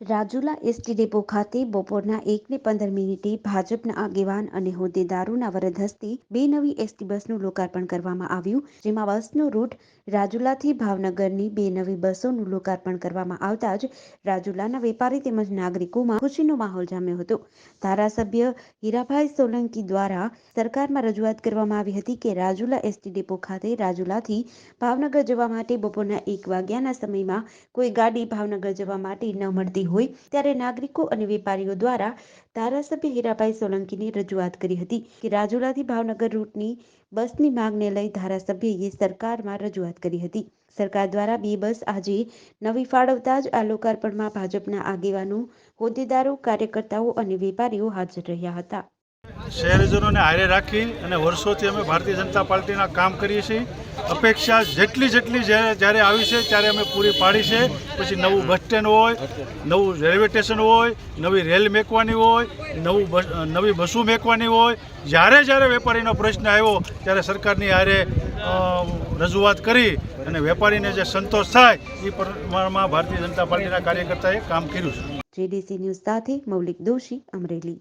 Rajula ST depot ખાતે બપોરના એકને પંદર મિનિટે ભાજપના આગેવાન અને હોદ્દેદારોના વરદ હસ્તે બે નવી એસટી બસનું લોકાર્પણ કરવામાં આવ્યું, જેમાં બસનો રૂટ રાજુલાથી ભાવનગરની બે નવી બસોનું લોકાર્પણ કરવામાં આવતા જ રાજુલાના વેપારી તેમજ નાગરિકોમાં ખુશીનો માહોલ જામ્યો હતો. ધારાસભ્ય હીરાભાઈ સોલંકી દ્વારા સરકારમાં રજૂઆત કરવામાં આવી હતી કે રાજુલા એસટી ડેપો ખાતે રાજુલાથી ભાવનગર જવા માટે બપોરના એક વાગ્યાના સમયમાં કોઈ ગાડી ભાવનગર જવા માટે ન મળતી હોય ત્યારે નાગરિકો અને વેપારીઓ દ્વારા ધારાસભ્ય હીરાભાઈ સોલંકીને રજૂઆત કરી હતી કે રાજુલાથી ભાવનગર રૂટની બસની માંગને લઈ ધારાસભ્યએ સરકારમાં રજૂઆત કરી હતી. સરકાર દ્વારા બે બસ આજે નવી ફાળવતા જ આ લોકાર્પણમાં ભાજપના આગેવાનો, હોદ્દેદારો, કાર્યકર્તાઓ અને વેપારીઓ હાજર રહ્યા હતા. શહેરજનોને હારે રાખી અને વર્ષોથી અમે ભારતીય જનતા પાર્ટીના કામ કરીએ છીએ. અપેક્ષા જેટલી જેટલી જ્યારે આવી છે, ત્યારે અમે પૂરી પાડી છે. પછી નવું બસ સ્ટેન્ડ હોય, નવું રેલવે સ્ટેશન હોય, નવી રેલ મેકવાની હોય, નવું નવી બસો મેકવાની હોય. જ્યારે જ્યારે વેપારીનો પ્રશ્ન આવ્યો, ત્યારે સરકારની હારે રજૂઆત કરી અને વેપારીને જે સંતોષ થાય, એ પ્રમાણમાં ભારતીય જનતા પાર્ટીના કાર્યકર્તાએ કામ કર્યું છે. જેડીસી ન્યૂઝ સાથે મૌલિક દોશી અમરેલી.